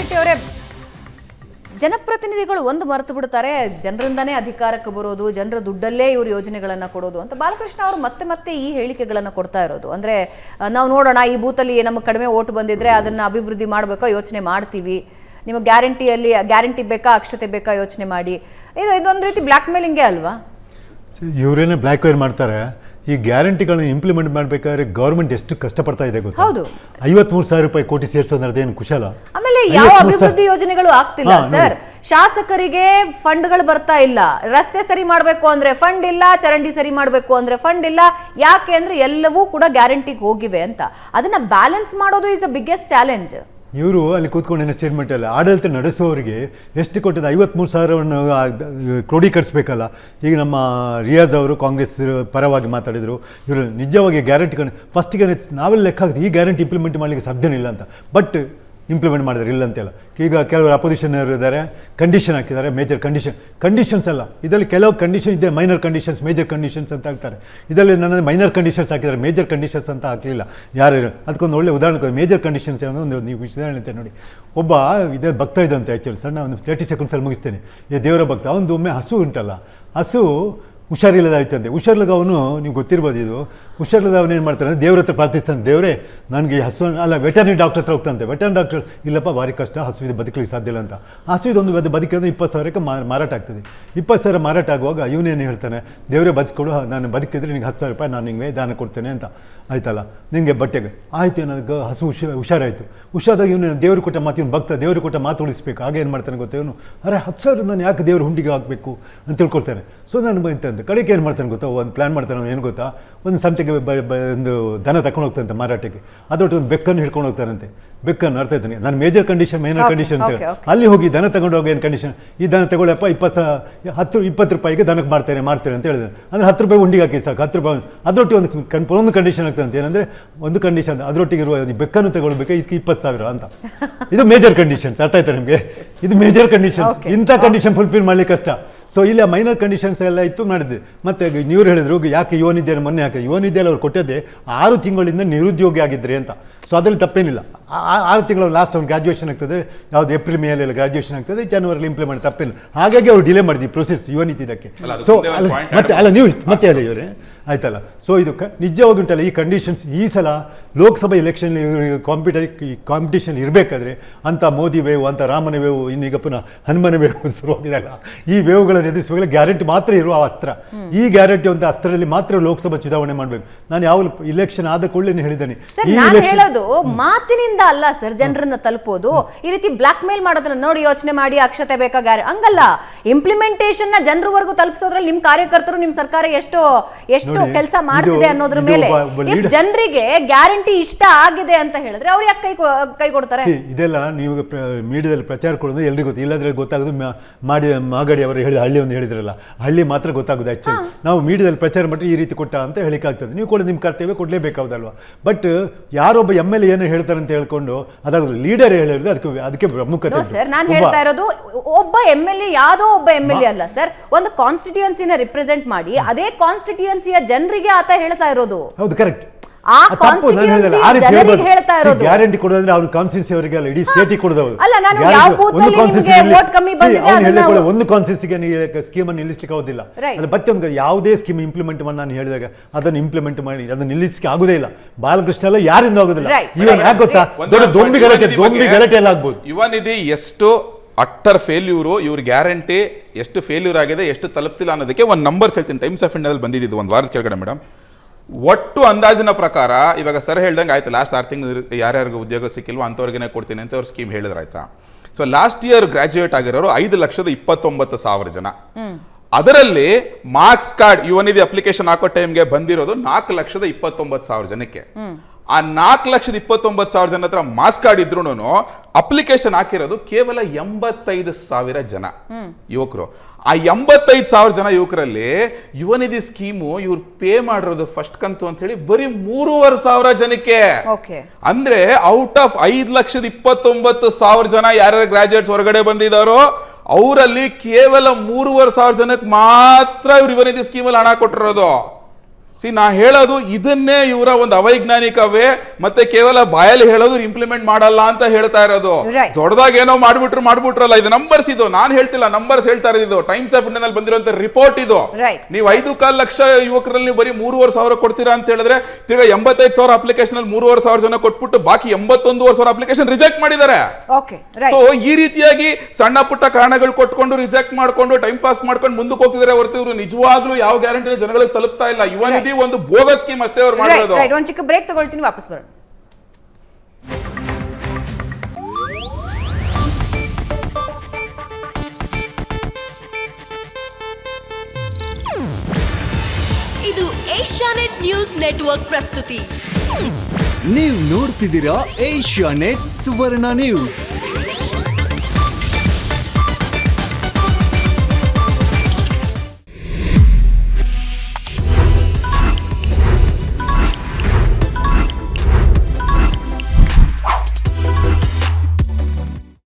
ಶೆಟ್ಟಿ ಅವರೇ ಜನಪ್ರತಿನಿಧಿಗಳು ಒಂದು ಮರೆತು ಬಿಡ್ತಾರೆ ಜನರಿಂದನೇ ಅಧಿಕಾರಕ್ಕೆ ಬರೋದು ಜನರ ದುಡ್ಡಲ್ಲೇ ಇವರು ಯೋಜನೆಗಳನ್ನು ಕೊಡೋದು ಅಂತ ಬಾಲಕೃಷ್ಣ ಅವರು ಮತ್ತೆ ಮತ್ತೆ ಈ ಹೇಳಿಕೆಗಳನ್ನು ಕೊಡ್ತಾ ಇರೋದು. ಅಂದ್ರೆ ನಾವು ನೋಡೋಣ ಈ ಬೂತಲ್ಲಿ ನಮಗೆ ಕಡಿಮೆ ಓಟ್ ಬಂದಿದ್ರೆ ಅದನ್ನ ಅಭಿವೃದ್ಧಿ ಮಾಡಬೇಕಾ ಯೋಚನೆ ಮಾಡ್ತೀವಿ. ನಿಮಗೆ ಗ್ಯಾರಂಟಿಯಲ್ಲಿ ಗ್ಯಾರಂಟಿ ಬೇಕಾ ಅಕ್ಷತೆ ಬೇಕಾ ಯೋಚನೆ ಮಾಡಿ. ಇದು ಇದೊಂದು ರೀತಿ ಬ್ಲ್ಯಾಕ್ ಮೇಲಿಂಗೇ ಅಲ್ವಾ ಇವರೇನೇ ಬ್ಲ್ಯಾಕ್ ವೇರ್ ಮಾಡ್ತಾರೆ. ಈ ಗ್ಯಾರಂಟಿಗಳನ್ನ ಇಂಪ್ಲಿಮೆಂಟ್ ಮಾಡಬೇಕಾದ್ರೆ ಗೌರ್ಮೆಂಟ್ ಎಷ್ಟು ಕಷ್ಟಪಡ್ತಾ ಇದೆ ಗೊತ್ತಾ? ಹೌದು. ಐವತ್ಮೂರು ಸಾವಿರ ರೂಪಾಯಿ ಕೋಟಿ ಸೇರಿಸೋದ್ರದೇನು ಕುಶಲ? ಆಮೇಲೆ ಯಾವ ಅಭಿವೃದ್ಧಿ ಯೋಜನೆಗಳು ಆಗ್ತಿಲ್ಲ ಸರ್. ಶಾಸಕರಿಗೆ ಫಂಡ್ಗಳು ಬರ್ತಾ ಇಲ್ಲ. ರಸ್ತೆ ಸರಿ ಮಾಡಬೇಕು ಅಂದ್ರೆ ಫಂಡ್ ಇಲ್ಲ ಚರಂಡಿ ಸರಿ ಮಾಡಬೇಕು ಅಂದ್ರೆ ಫಂಡ್ ಇಲ್ಲ ಯಾಕೆ ಅಂದ್ರೆ ಎಲ್ಲವೂ ಕೂಡ ಗ್ಯಾರಂಟಿಗೆ ಹೋಗಿವೆ ಅಂತ. ಅದನ್ನ ಬ್ಯಾಲೆನ್ಸ್ ಮಾಡೋದು ಇಸ್ ಅ ಬಿಗ್ಗೆಸ್ಟ್ ಚಾಲೆಂಜ್ ಇವರು ಅಲ್ಲಿ ಕೂತ್ಕೊಂಡು ಸ್ಟೇಟ್ಮೆಂಟ್ ಅಲ್ಲಿ ಆಡಳಿತ ನಡೆಸುವವರಿಗೆ ಎಷ್ಟು ಕೊಟ್ಟಿದೆ? ಐವತ್ಮೂರು ಸಾವಿರವನ್ನು ಕ್ರೋಢೀಕರಿಸಬೇಕಲ್ಲ ಈಗ ನಮ್ಮ ರಿಯಾಜ್ ಅವರು ಕಾಂಗ್ರೆಸ್ ಪರವಾಗಿ ಮಾತಾಡಿದರು. ಇವರು ನಿಜವಾಗಿ ಗ್ಯಾರಂಟಿಗಳನ್ನು ಫಸ್ಟಿಗೆ ನಾವೆಲ್ಲ ಲೆಕ್ಕ ಹಾಕಿದ್ವಿ ಈ ಗ್ಯಾರಂಟಿ ಇಂಪ್ಲಿಮೆಂಟ್ ಮಾಡಲಿಕ್ಕೆ ಸಾಧ್ಯನೇ ಇಲ್ಲ ಅಂತ. ಬಟ್ ಇಂಪ್ಲಿಮೆಂಟ್ ಮಾಡಿದ್ದಾರೆ ಇಲ್ಲ ಅಂತೆಲ್ಲ. ಈಗ ಕೆಲವರು ಅಪೋಸಿಷನ್ ಇದ್ದಾರೆ ಕಂಡೀಷನ್ ಹಾಕಿದ್ದಾರೆ ಮೇಜರ್ ಕಂಡೀಷನ್ ಕಂಡೀಷನ್ಸ್ ಅಲ್ಲ. ಇದರಲ್ಲಿ ಕೆಲವು ಕಂಡೀಷನ್ ಇದೆ ಮೈನರ್ ಕಂಡೀಷನ್ಸ್ ಮೇಜರ್ ಕಂಡೀಷನ್ಸ್ ಅಂತ ಹಾಕ್ತಾರೆ. ಇದರಲ್ಲಿ ನನ್ನ ಮೈನರ್ ಕಂಡೀಷನ್ಸ್ ಹಾಕಿದ್ದಾರೆ ಮೇಜರ್ ಕಂಡೀಷನ್ಸ್ ಅಂತ ಹಾಕಲಿಲ್ಲ. ಯಾರು ಅದಕ್ಕೊಂದು ಒಳ್ಳೆ ಉದಾಹರಣೆ ಮೇಜರ್ ಕಂಡೀಷನ್ಸ್ ಏನೋ ಒಂದು ನೀವು ಅಂತ ನೋಡಿ. ಒಬ್ಬ ಇದೇ ಭಕ್ತ ಇದ್ದಂತೆ ಆ್ಯಕ್ಚುಲಿ ಸಣ್ಣ ಒಂದು ತರ್ಟಿ ಸೆಕೆಂಡ್ಸಲ್ಲಿ ಮುಗಿಸ್ತೇನೆ. ಈ ದೇವರ ಭಕ್ತ, ಅವನದು ಒಮ್ಮೆ ಹಸು ಉಂಟಲ್ಲ. ಹಸು ಹುಷಾರಿಲ್ಲದ ಅವನು ನೀವು ಗೊತ್ತಿರ್ಬೋದು ಇದು. ಹುಷಾರಿಲ್ಲದ ಅವನು ಏನು ಅಂದರೆ ದೇವ್ರ ಹತ್ರ ಪ್ರಾರ್ಥಿಸ್ತಾನೆ. ದೇವರೇ, ನನಗೆ ಹಸು ಅಲ್ಲ, ವೆಟರ್ನರಿ ಡಾಕ್ಟರ್ ಹತ್ರ ಹೋಗ್ತಂತೆ. ವೆಟರ್ನರಿ ಡಾಕ್ಟರ್, ಇಲ್ಲಪ್ಪ, ಭಾರಿ ಕಷ್ಟ ಹಸುವಿದೆ ಬದುಕಲಿಕ್ಕೆ ಸಾಧ್ಯ ಇಲ್ಲ ಅಂತ. ಹಸುವಿದ ಒಂದು ಅದು ಬದುಕಿದ್ರೆ ಇಪ್ಪತ್ತು ಸಾವಿರಕ್ಕೆ ಮಾರಾಟ ಆಗ್ತದೆ. ಇಪ್ಪತ್ತು ಸಾವಿರ ಮಾರಾಟ ಆಗುವಾಗ ಇವನೇನು ಹೇಳ್ತಾನೆ? ದೇವರೇ ಬದುಕೊಡು ನಾನು ಬದುಕಿದ್ರೆ ನಿಂಗೆ ಹತ್ತು ಸಾವಿರ ರೂಪಾಯಿ ನಾನು ನಿಮಗೆ ದಾನ ಕೊಡ್ತೇನೆ ಅಂತ. ಆಯ್ತಲ್ಲ? ನಿಮಗೆ ಬಟ್ಟೆಗೆ. ಆಯ್ತು ನನಗೆ ಹಸು ಹುಷ ಹುಷಾರಾಯಿತು. ಹುಷಾರಾದಾಗ ಇವನು ದೇವರು ಕೊಟ್ಟ ಮಾತು ಇವನು ಭಕ್ತ. ದೇವರು ಕೊಟ್ಟ ಮಾತು ಉಳಿಸ್ಬೇಕು. ಹಾಗೆ ಏನು ಮಾಡ್ತಾನೆ ಗೊತ್ತಾ ಇವನು ಅರೆ, ಹತ್ತು ಸಾವಿರ ನಾನು ಯಾಕೆ ದೇವ್ರ ಹುಂಡಿಗೆ ಹಾಕಬೇಕು ಅಂತ ತಿಳ್ಕೊಳ್ತಾನೆ. ಸೊ, ನಾನು ಬಂತಂತೆ ಕಡೆಗೆ ಏನು ಮಾಡ್ತಾನೆ ಗೊತ್ತಾ? ಒಂದು ಪ್ಲ್ಯಾನ್ ಮಾಡ್ತಾನೆ ಅವನು ಏನು ಗೊತ್ತಾ? ಒಂದು ಸಂತೆಗೆ ಒಂದು ದನ ತಕೊಂಡು ಹೋಗ್ತಾನಂತೆ ಮಾರಾಟಕ್ಕೆ. ಅದೊಟ್ಟು ಒಂದು ಬೆಕ್ಕನ್ನು ಹಿಡ್ಕೊಂಡು ಹೋಗ್ತಾನಂತೆ. ಬೆಕ್ಕನ್ನು ಅರ್ಥ ಇದ್ದಾನೆ ನಾನು ಮೇಜರ್ ಕಂಡೀಷನ್ ಮೇನರ್ ಕಂಡೀಷನ್ ಅಂತ ಹೇಳಿ. ಅಲ್ಲಿ ಹೋಗಿ ದನ ತಗೊಂಡು ಹೋಗಿ ಏನು ಕಂಡೀಷನ್ ಈ ದನ ತಗೊಳ್ಳಪ್ಪ ಇಪ್ಪತ್ತು ಸಾ ಹತ್ತು ಇಪ್ಪತ್ತು ರೂಪಾಯಿಗೆ ದನಕ್ಕೆ ಮಾಡ್ತೇನೆ ಮಾಡ್ತೇನೆ ಅಂತ ಹೇಳಿದೆ ಅಂದರೆ ಹತ್ತು ರೂಪಾಯಿ ಉಂಡಿಗೆ ಹಾಕಿ ಸಾಕು ಹತ್ತು ರೂಪಾಯಿ ಅದರೊಟ್ಟಿಗೆ ಒಂದು ಕಣ್ ಒಂದು ಕಂಡೀಷನ್ ಆಗ್ತದೆ ಏನಂದರೆ ಒಂದು ಕಂಡೀಷನ್ ಅದರೊಟ್ಟಿಗೆ ಇರುವ ಬೆಕ್ಕನ್ನು ತಗೊಳ್ಬೇಕು ಇದಕ್ಕೆ ಇಪ್ಪತ್ತು ಸಾವಿರ ಅಂತ. ಇದು ಮೇಜರ್ ಕಂಡೀಷನ್ಸ್ ಅರ್ಥ ಆಯ್ತಾ ನಿಮಗೆ? ಇದು ಮೇಜರ್ ಕಂಡೀಷನ್ಸ್. ಇಂಥ ಕಂಡೀಷನ್ ಫುಲ್ಫಿಲ್ ಮಾಡಲಿಕ್ಕೆ ಕಷ್ಟ. ಸೊ ಇಲ್ಲಿ ಮೈನರ್ ಕಂಡೀಷನ್ಸ್ ಎಲ್ಲ ಇತ್ತು ಮಾಡಿದ್ದೆ ಮತ್ತೆ ನೀವು ಹೇಳಿದ್ರು ಯಾಕೆ ಯುವ ನಿಧಿಯನ್ನು ಮೊನ್ನೆ ಹಾಕಿದೆ ಯುವ ನಿಧಿಯಲ್ಲಿ ಅವ್ರು ಕೊಟ್ಟದ್ದೆ ಆರು ತಿಂಗಳಿಂದ ನಿರುದ್ಯೋಗಿ ಆಗಿದ್ರಿ ಅಂತ. ಸೊ ಅದರಲ್ಲಿ ತಪ್ಪೇನಿಲ್ಲ. ಆರು ತಿಂಗಳು ಲಾಸ್ಟ್ ಅವ್ನು ಗ್ರಾಜುಯೇಷನ್ ಆಗ್ತದೆ. ಯಾವುದು ಏಪ್ರಿಲ್ ಮೇ ಅಲ್ಲಿ ಗ್ರಾಜುಯೇಷನ್ ಆಗ್ತದೆ. ಜನವರಿಲಿ ಇಂಪ್ಲಿಮೆಂಟ್ ತಪ್ಪಿಲ್ಲ ಹಾಗಾಗಿ ಅವ್ರು ಡಿಲೇ ಮಾಡಿದ್ವಿ ಪ್ರೊಸೆಸ್ ಯುವ ನಿಧಿದಕ್ಕೆ ಅಲ್ಲ, ಸೊ ಮತ್ತೆ ಅಲ್ಲ ನೀವು ಮತ್ತೆ ಹೇಳಿ ಇವರೇ. ಆಯ್ತಲ್ಲ? ಸೊ ಇದು ಕ ನಿಜವಾಗಿ ಉಂಟಲ್ಲ ಈ ಕಂಡೀಷನ್ಸ್ ಈ ಸಲ ಲೋಕಸಭಾ ಎಲೆಕ್ಷನ್ ಕಾಂಪಿಟ ಕಾಂಪಿಟೇಷನ್ ಇರಬೇಕಾದ್ರೆ ಅಂತ ಮೋದಿ ವೇವ್ ಅಂತ ರಾಮನ ವೇವ್ ಇನ್ನೀಗ ಪುನಃ ಹನುಮನ ವೇವು ಶುರುವಾಗಿದೆಯಲ್ಲ ಈ ವೇವ್ಗಳನ್ನು ಎದುರಿಸುವಾಗ ಗ್ಯಾರಂಟಿ ಮಾತ್ರ ಇರುವ ಅಸ್ತ್ರ. ಈ ಗ್ಯಾರಂಟಿ ಒಂದು ಅಸ್ತ್ರದಲ್ಲಿ ಮಾತ್ರ ಲೋಕಸಭಾ ಚುನಾವಣೆ ಮಾಡಬೇಕು. ನಾನು ಯಾವ ಇಲೆಕ್ಷನ್ ಆದ ಕೂಡಲೇ ಹೇಳಿದ್ದೇನೆ. ಹೇಳೋದು ಮಾತಿನಿಂದ ಅಲ್ಲ ಸರ್ ಜನರನ್ನು ತಲುಪೋದು. ಈ ರೀತಿ ಬ್ಲಾಕ್ ಮೇಲ್ ಮಾಡೋದನ್ನ ನೋಡಿ ಯೋಚನೆ ಮಾಡಿ ಅಕ್ಷತೆ ಬೇಕಾ ಗ್ಯಾರ ಹಂಗಲ್ಲ. ಇಂಪ್ಲಿಮೆಂಟೇಷನ್ನ ಜನರವರೆಗೂ ತಲುಪಿಸೋದ್ರಲ್ಲಿ ನಿಮ್ ಕಾರ್ಯಕರ್ತರು ನಿಮ್ ಸರ್ಕಾರ ಎಷ್ಟು ಎಷ್ಟು ನೋಡಿ, ಕೆಲಸ ಮಾಡ್ತಿದೆ ಅನ್ನೋದ್ರ ಮೇಲೆ ಜನರಿಗೆ ಗ್ಯಾರಂಟಿ ಇಷ್ಟ ಆಗಿದೆ ಅಂತ ಹೇಳಿದ್ರೆ ಅವ್ರು ಯಾಕೆ ಕೈ ಕೈ ಕೊಡ್ತಾರೆ? ಇದೆಲ್ಲ ನೀವು ಮೀಡಿಯಾದಲ್ಲಿ ಪ್ರಚಾರ ಕೊಡೋದು ಎಲ್ರಿಗೂ ಗೊತ್ತು. ಇಲ್ಲದ್ರೆ ಗೊತ್ತಾಗೋದು ಮಾಡಿ ಮಾಗಡಿ ಅವರು ಹೇಳಿದ ಹಳ್ಳಿ ಒಂದು ಹೇಳಿದ್ರಲ್ಲ. ಹಳ್ಳಿ ಮಾತ್ರ ಗೊತ್ತಾಗೋದು ಆ್ಯಕ್ಚುಲಿ ನಾವು ಮೀಡಿಯಾದಲ್ಲಿ ಪ್ರಚಾರ ಮಾಡಿ ಈ ರೀತಿ ಕೊಟ್ಟ ಅಂತ ಹೇಳಿಕ್ಕಾಗ್ತದೆ ನೀವು ಕೂಡ ನಿಮ್ಮ ಕರ್ತವ್ಯ ಕೊಡಲೇಬೇಕಾಗೋದಲ್ವಾ ಬಟ್ ಯಾರೊಬ್ಬ ಎಂ ಎಲ್ ಎ ಏನು ಹೇಳ್ತಾರೆ ಅಂತ ಹೇಳ್ಕೊಂಡು ಅದಾಗೋದು ಲೀಡರ್ ಹೇಳಿದ್ರೆ ಅದಕ್ಕೆ ಅದಕ್ಕೆ ಪ್ರಮುಖತೆ ಸರ್ ನಾನು ಹೇಳ್ತಾ ಇರೋದು ಒಬ್ಬ ಎಂ ಎಲ್ ಎ ಯಾವ್ದೋ ಒಬ್ಬ ಎಂ ಎಲ್ ಎ ಅಲ್ಲ ಸರ್ ಒಂದು ಕಾನ್ಸ್ಟಿಟ್ಯೂನ್ಸಿನ ರಿಪ್ರೆಸೆಂಟ್ ಮಾಡಿ ಅದೇ ಕಾನ್ಸ್ಟಿಟ್ಯೂನ್ಸಿಯ ಜನರಿಗೆ ಆತ ಹೇಳ್ತಾ ಇರೋದು. ಹೌದು ಕರೆಕ್ಟ್ ಆ constituency ಜನರಿಗೆ ಹೇಳ್ತಾ ಇರೋದು. ಗ್ಯಾರಂಟಿ ಕೊಡೋದಂದ್ರೆ ಅವ್ರ ಕಾನ್ಸ್ಟಿಟ್ಯೂನ್ಸಿ ಅವರಿಗೆ ಅಲ್ಲ ಇಡೀ ಕೊಡೋದು ಅಲ್ಲ, ನಾನು ಯಾವ booth ಅಲ್ಲಿ ನಿಮ್ಗೆ vote ಕಮ್ಮಿ ಬಂದಿದೆ ಅದನ್ನ ಒಂದು ಕಾನ್ಸ್ಟಿಟ್ಯೂನ್ಸಿಗೆ ನೀವು ಸ್ಕೀಮ್ ಅನ್ನು ನಿಲ್ಲಿಸಲಿಕ್ಕೆ ಆಗೋದಿಲ್ಲ. ಮತ್ತೆ ಒಂದು ಯಾವುದೇ ಸ್ಕೀಮ್ ಇಂಪ್ಲಿಮೆಂಟ್ ಮಾಡಿ ನಾನು ಹೇಳಿದಾಗ ಅದನ್ನ ಇಂಪ್ಲಿಮೆಂಟ್ ಮಾಡಿ ಅದನ್ನ ನಿಲ್ಲಿಸಲಿಕ್ಕೆ ಆಗೋದೇ ಇಲ್ಲ. ಬಾಲಕೃಷ್ಣ ಎಲ್ಲ ಯಾರಿಂದ ಆಗೋದಿಲ್ಲ. ಇವನ್ ಯಾಕೆ ಗೊತ್ತಾ? ದೊಡ್ಡ ದೊಂಬಿ ಯುವ ಗಲಾಟೆ ದೊಂಬಿ ಬಗ್ಗೆ- ಗಲಾಟೆ ಎಲ್ಲ ಆಗ್ಬೋದು. ಯುವ ನಿಧಿ ಎಷ್ಟು ಅಟ್ಟರ್ ಫೇಲ್ಯೂರು ಇವ್ರ ಗ್ಯಾರಂಟಿ ಎಷ್ಟು ಫೇಲ್ಯೂರ್ ಆಗಿದೆ ಎಷ್ಟು ತಲುಪ್ತಿಲ್ಲ ಅನ್ನೋದಕ್ಕೆ ಒಂದು ನಂಬರ್ಸ್ ಹೇಳ್ತೀನಿ. ಟೈಮ್ಸ್ ಆಫ್ ಇಂಡಿಯಾದಲ್ಲಿ ಬಂದಿದ್ದು ಒಂದು ವಾರದ ಕೆಳಗಡೆ ಮೇಡಮ್ ಒಟ್ಟು ಅಂದಾಜಿನ ಪ್ರಕಾರ ಇವಾಗ ಸರ್ ಹೇಳ್ದಂಗೆ ಆಯ್ತು ಲಾಸ್ಟ್ ಆರು ತಿಂಗಳು ಯಾರ್ಯಾರಿಗೆ ಉದ್ಯೋಗ ಸಿಕ್ಕಿಲ್ವೋ ಅಂಥವ್ರಿಗೆ ಕೊಡ್ತೀನಿ ಅಂತ ಅವ್ರು ಸ್ಕೀಮ್ ಹೇಳಿದ್ರು ಆಯ್ತಾ? ಸೊ ಲಾಸ್ಟ್ ಇಯರ್ ಗ್ರಾಜ್ಯುಯೇಟ್ ಆಗಿರೋರು ಐದು ಲಕ್ಷದ ಇಪ್ಪತ್ತೊಂಬತ್ತು ಸಾವಿರ ಜನ. ಅದರಲ್ಲಿ ಮಾರ್ಕ್ಸ್ ಕಾರ್ಡ್ ಯುವನಿಧಿ ಅಪ್ಲಿಕೇಶನ್ ಹಾಕೋ ಟೈಮ್ಗೆ ಬಂದಿರೋದು ನಾಲ್ಕು ಲಕ್ಷದ ಇಪ್ಪತ್ತೊಂಬತ್ತು ಸಾವಿರ ಜನಕ್ಕೆ. ಆ ನಾಲ್ಕು ಲಕ್ಷದ ಇಪ್ಪತ್ತೊಂಬತ್ತು ಸಾವಿರ ಜನ ಹತ್ರ ಮಾಸ್ ಕಾರ್ಡ್ ಇದ್ರು ಅಪ್ಲಿಕೇಶನ್ ಹಾಕಿರೋದು ಕೇವಲ ಎಂಬತ್ತೈದು ಸಾವಿರ ಜನ. ಯುವಕರು. ಆ ಎಂಬತ್ತೈದು ಸಾವಿರ ಜನ ಯುವಕರಲ್ಲಿ ಯುವನಿಧಿ ಸ್ಕೀಮು ಇವ್ರು ಪೇ ಮಾಡಿರೋದು ಫಸ್ಟ್ ಕಂತು ಅಂತ ಹೇಳಿ ಬರೀ ಮೂರುವರೆ ಸಾವಿರ ಜನಕ್ಕೆ. ಅಂದ್ರೆ ಔಟ್ ಆಫ್ ಐದ್ ಲಕ್ಷದ ಇಪ್ಪತ್ತೊಂಬತ್ತು ಸಾವಿರ ಜನ ಯಾರ್ಯಾರು ಗ್ರಾಜುಯೇಟ್ಸ್ ಹೊರಗಡೆ ಬಂದಿದಾರೋ ಅವರಲ್ಲಿ ಕೇವಲ ಮೂರುವರೆ ಸಾವಿರ ಜನಕ್ಕೆ ಮಾತ್ರ ಇವ್ರು ಯುವನಿಧಿ ಸ್ಕೀಮಲ್ಲಿ ಹಣ ಕೊಟ್ಟಿರೋದು. ಸಿ ನಾ ಹೇಳೋದು ಇದನ್ನೇ ಇವರ ಒಂದು ಅವೈಜ್ಞಾನಿಕವೇ ಮತ್ತೆ ಕೇವಲ ಬಾಯಲ್ಲಿ ಹೇಳೋದು ಇಂಪ್ಲಿಮೆಂಟ್ ಮಾಡಲ್ಲ ಅಂತ ಹೇಳ್ತಾ ಇರೋದು. ದೊಡ್ಡದಾಗ ಏನೋ ಮಾಡ್ಬಿಟ್ರು ಮಾಡ್ಬಿಟ್ರಲ್ಲ ಇದು ನಂಬರ್ಸ್ ಇದು. ನಾನು ಹೇಳ್ತಿಲ್ಲ ನಂಬರ್ಸ್ ಹೇಳ್ತಾ ಇರೋದು ಟೈಮ್ಸ್ ಆಫ್ ಇಂಡಿಯಾದಲ್ಲಿ ಬಂದಿರುವಂತ ರಿಪೋರ್ಟ್ ಇದು. ನೀವು ಐದು ಕಾಲ್ ಲಕ್ಷ ಯುವಕರಲ್ಲಿ ಬರೀ ಮೂರುವರೆ ಸಾವಿರ ಕೊಡ್ತೀರಾ ಅಂತ ಹೇಳಿದ್ರೆ ತಿರ್ಗಾ ಎಂಬತ್ತೈದು ಸಾವಿರ ಅಪ್ಲಿಕೇಶನ್ ಅಲ್ಲಿ ಮೂರುವರೆ ಸಾವಿರ ಜನ ಕೊಟ್ಬಿಟ್ಟು ಬಾಕಿ ಎಂಬತ್ತೊಂದುವರೆ ಸಾವಿರ ಅಪ್ಲಿಕೇಶನ್ ರಿಜೆಕ್ಟ್ ಮಾಡಿದ್ದಾರೆ. ಸೊ ಈ ರೀತಿಯಾಗಿ ಸಣ್ಣ ಪುಟ್ಟ ಕಾರಣಗಳು ಕೊಟ್ಕೊಂಡು ರಿಜೆಕ್ಟ್ ಮಾಡ್ಕೊಂಡು ಟೈಮ್ ಪಾಸ್ ಮಾಡ್ಕೊಂಡು ಮುಂದಕ್ಕೆ ಹೋಗ್ತಿದ್ದಾರೆ ಹೊರತು ಇವರು ನಿಜವಾಗ್ಲೂ ಯಾವ ಗ್ಯಾರಂಟಿ ಜನಗಳಿಗೆ ತಲುಪ್ತಾ ಇಲ್ಲ. ಯುವ ನಿಧಿ ಒಂದು ಬೋಗಸ್ ಸ್ಕೀಮ್ ಅಷ್ಟೇ ಅವ್ರು ಮಾಡಿರೋದು. ರೈಟ್ ಒಂದು ಚಿಕ್ಕ ಬ್ರೇಕ್ ತಗೊಳ್ತೀನಿ ವಾಪಸ್ ಬರೋಣ. ಇದು ಏಷ್ಯಾನೆಟ್ ನ್ಯೂಸ್ ನೆಟ್ವರ್ಕ್ ಪ್ರಸ್ತುತಿ. ನೀವು ನೋಡ್ತಿದ್ದೀರಾ ಏಷ್ಯಾನೆಟ್ ಸುವರ್ಣ ನ್ಯೂಸ್.